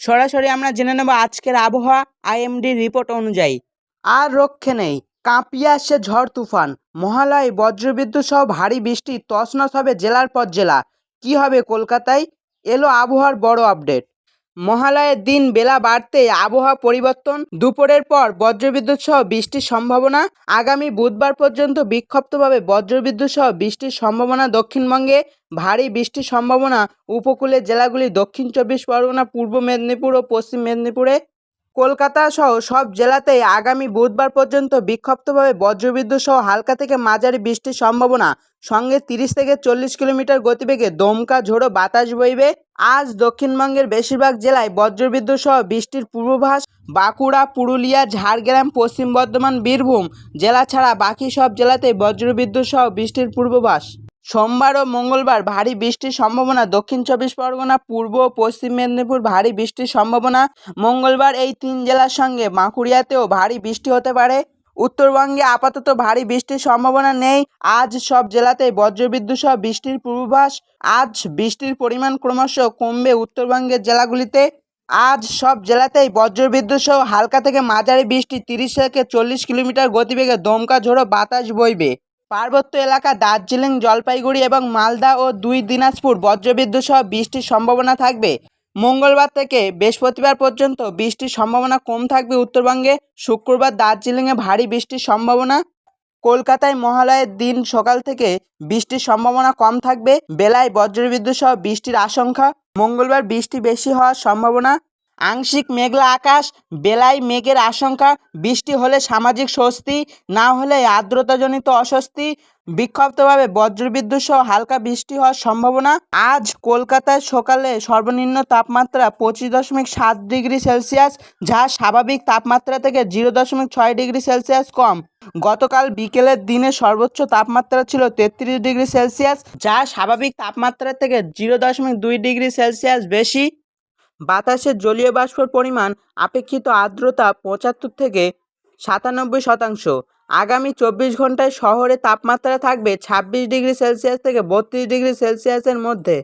সরাসরি আমরা জেনে নেব আজকের আবহাওয়া আইএমডি রিপোর্ট অনুযায়ী। আর রক্ষে নেই। কাঁপিয়ে আসছে ঝড় তুফান। মহালয়, বজ্রবিদ্যুৎ সহ ভারী বৃষ্টি, তছনছ হবে জেলার পর জেলা। কী হবে কলকাতায়? এলো আবহাওয়ার বড় আপডেট মহালয়ের দিন বেলা বাড়তে আবহাওয়া পরিবর্তন, দুপুরের পর বজ্রবিদ্যুৎ সহ বৃষ্টির সম্ভাবনা, আগামী বুধবার পর্যন্ত বিক্ষিপ্তভাবে বজ্রবিদ্যুৎ সহ বৃষ্টির সম্ভাবনা দক্ষিণবঙ্গে, ভারী বৃষ্টির সম্ভাবনা উপকূলের জেলাগুলি দক্ষিণ চব্বিশ পরগনা, পূর্ব মেদিনীপুর ও পশ্চিম মেদিনীপুরে কলকাতা সহ সব জেলাতেই আগামী বুধবার পর্যন্ত বিক্ষিপ্তভাবে বজ্রবিদ্যুৎ সহ হালকা থেকে মাঝারি বৃষ্টির সম্ভাবনা। সঙ্গে তিরিশ থেকে চল্লিশ কিলোমিটার গতিবেগে দমকা ঝোড়ো বাতাস বইবে। আজ দক্ষিণবঙ্গের বেশিরভাগ জেলায় বজ্রবিদ্যুৎ সহ বৃষ্টির পূর্বাভাস। বাঁকুড়া, পুরুলিয়া, ঝাড়গ্রাম, পশ্চিম বর্ধমান, বীরভূম জেলা ছাড়া বাকি সব জেলাতেই বজ্রবিদ্যুৎ সহ বৃষ্টির পূর্বাভাস। সোমবার ও মঙ্গলবার ভারী বৃষ্টির সম্ভাবনা। দক্ষিণ চব্বিশ পরগনা, পূর্ব ও পশ্চিম মেদিনীপুর ভারী বৃষ্টির সম্ভাবনা। মঙ্গলবার এই তিন জেলার সঙ্গে বাঁকুড়িয়াতেও ভারী বৃষ্টি হতে পারে। উত্তরবঙ্গে আপাতত ভারী বৃষ্টির সম্ভাবনা নেই। আজ সব জেলাতেই বজ্রবিদ্যুৎ সহ বৃষ্টির পূর্বাভাস। আজ বৃষ্টির পরিমাণ ক্রমশ কমবে উত্তরবঙ্গের জেলাগুলিতে। আজ সব জেলাতেই বজ্রবিদ্যুৎ সহ হালকা থেকে মাঝারি বৃষ্টি তিরিশ থেকে চল্লিশ কিলোমিটার গতিবেগে দমকা ঝোড়ো বাতাস বইবে। পার্বত্য এলাকা দার্জিলিং, জলপাইগুড়ি এবং মালদা ও দুই দিনাজপুর বজ্রবিদ্যুৎ সহ বৃষ্টির সম্ভাবনা থাকবে। মঙ্গলবার থেকে বৃহস্পতিবার পর্যন্ত বৃষ্টির সম্ভাবনা কম থাকবে উত্তরবঙ্গে। শুক্রবার দার্জিলিংয়ে ভারী বৃষ্টির সম্ভাবনা। কলকাতায় মহালয়ের দিন সকাল থেকে বৃষ্টির সম্ভাবনা কম থাকবে। বেলায় বজ্রবিদ্যুৎ সহ বৃষ্টির আশঙ্কা। মঙ্গলবার বৃষ্টি বেশি হওয়ার সম্ভাবনা। আংশিক মেঘলা আকাশ বেলায় মেঘের আশঙ্কা, বৃষ্টি হলে সামাজিক স্বস্তি, না হলে আর্দ্রতাজনিত অস্বস্তি, বিক্ষিপ্তভাবে বজ্রবিদ্যুৎ সহ হালকা বৃষ্টি হওয়ার সম্ভাবনা। আজ কলকাতায় সকালে সর্বনিম্ন তাপমাত্রা পঁচিশ দশমিক সাত ডিগ্রি সেলসিয়াস, যা স্বাভাবিক তাপমাত্রা থেকে জিরো দশমিক ছয় ডিগ্রি সেলসিয়াস কম। গতকাল বিকেলের দিনে সর্বোচ্চ তাপমাত্রা ছিল তেত্রিশ ডিগ্রি সেলসিয়াস, যা স্বাভাবিক তাপমাত্রা থেকে জিরো দশমিক দুই ডিগ্রি সেলসিয়াস বেশি। বাতাসের জলীয় বাষ্পর পরিমাণ আপেক্ষিত আর্দ্রতা পঁচাত্তর থেকে সাতানব্বই শতাংশ। আগামী চব্বিশ ঘন্টায় শহরে তাপমাত্রা থাকবে ছাব্বিশ ডিগ্রি সেলসিয়াস থেকে বত্রিশ ডিগ্রি সেলসিয়াসের মধ্যে।